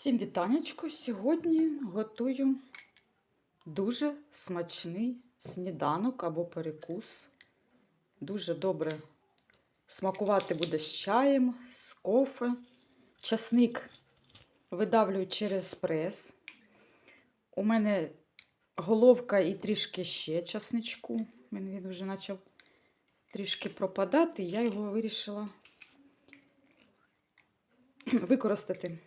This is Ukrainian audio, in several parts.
Всім вітанечко. Сьогодні готую дуже смачний сніданок або перекус. Дуже добре смакувати буде з чаєм, з кофе. Часник видавлюю через прес. У мене головка і трішки ще часничку. Він вже почав трішки пропадати, я його вирішила використати.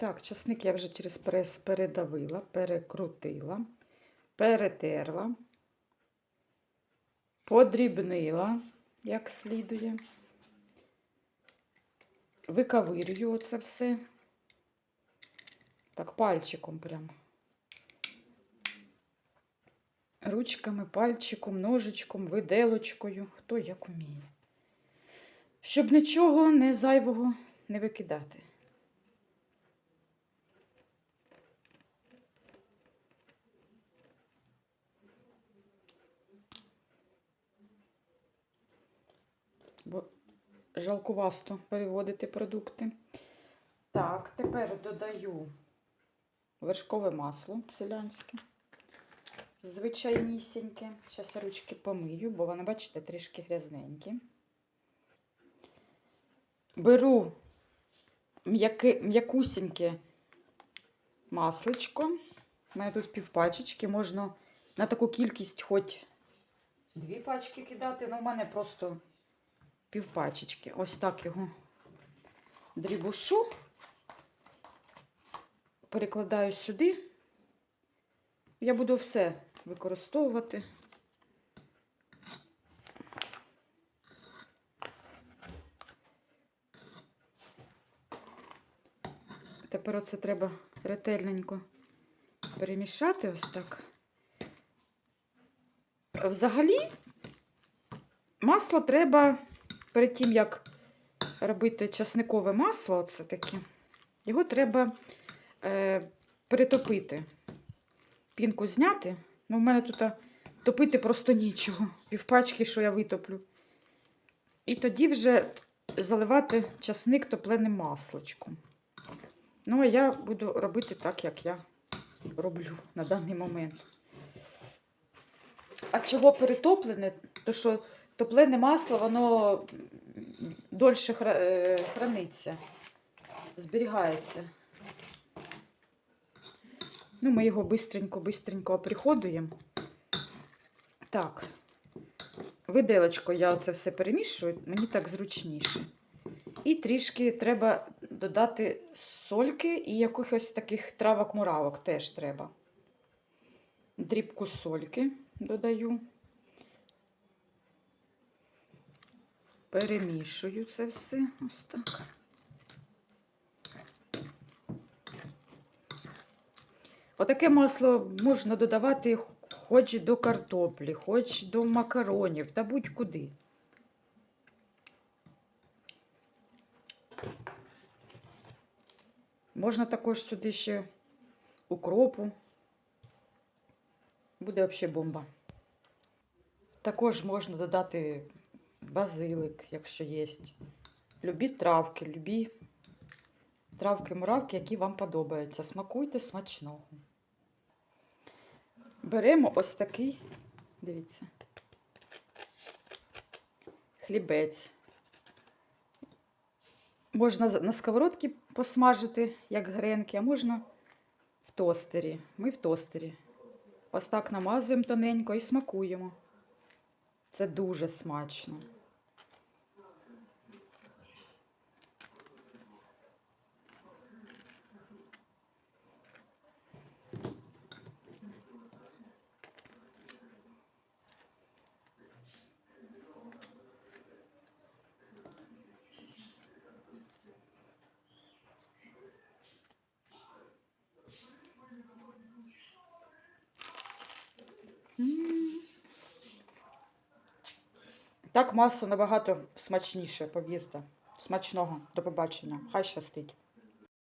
Так, часник я вже через прес передавила, перекрутила, перетерла, подрібнила, як слідує. Викавирюю оце все. Так, пальчиком прямо. Ручками, пальчиком, ножичком, виделочкою, хто як вміє. Щоб нічого не зайвого не викидати. Бо жалкувасто переводити продукти. Так, тепер додаю вершкове масло селянське. Звичайнісіньке. Зараз ручки помию, бо вони, бачите, трішки грязненькі. Беру м'якусіньке масличко. У мене тут півпачечки, можна на таку кількість хоч дві пачки кидати, але в мене просто півпачечки. Ось так його дрібушу, перекладаю сюди. Я буду все використовувати. Тепер оце треба ретельненько перемішати ось так. Взагалі, масло треба перед тим, як робити часникове масло, оце таке, його треба е, перетопити. Пінку зняти. Ну, в мене тут топити просто нічого. Півпачки, що я витоплю. І тоді вже заливати часник топленим масличком. Ну, а я буду робити так, як я роблю на даний момент. А чого перетоплене? То що топлене масло, воно дольше е, храниться, зберігається. Ну, ми його бистренько-бистренько оприходуємо. Так, виделочкою я оце все перемішую, мені так зручніше. І трішки треба додати сольки і якихось таких травок-муравок теж треба. Дрібку сольки додаю. Перемішую це все ось так. Отаке масло можна додавати хоч до картоплі, хоч до макаронів, та будь-куди. Можна також сюди ще укропу. Буде взагалі бомба. Також можна додати базилик, якщо є. Любі травки, любі травки-муравки, які вам подобаються. Смакуйте смачного. Беремо ось такий, дивіться, хлібець. Можна на сковородці посмажити, як гренки, а можна в тостері. Ми в тостері. Ось так намазуємо тоненько і смакуємо. Це дуже смачно. Mm. Так масло набагато смачніше, повірте. Смачного. До побачення. Хай щастить.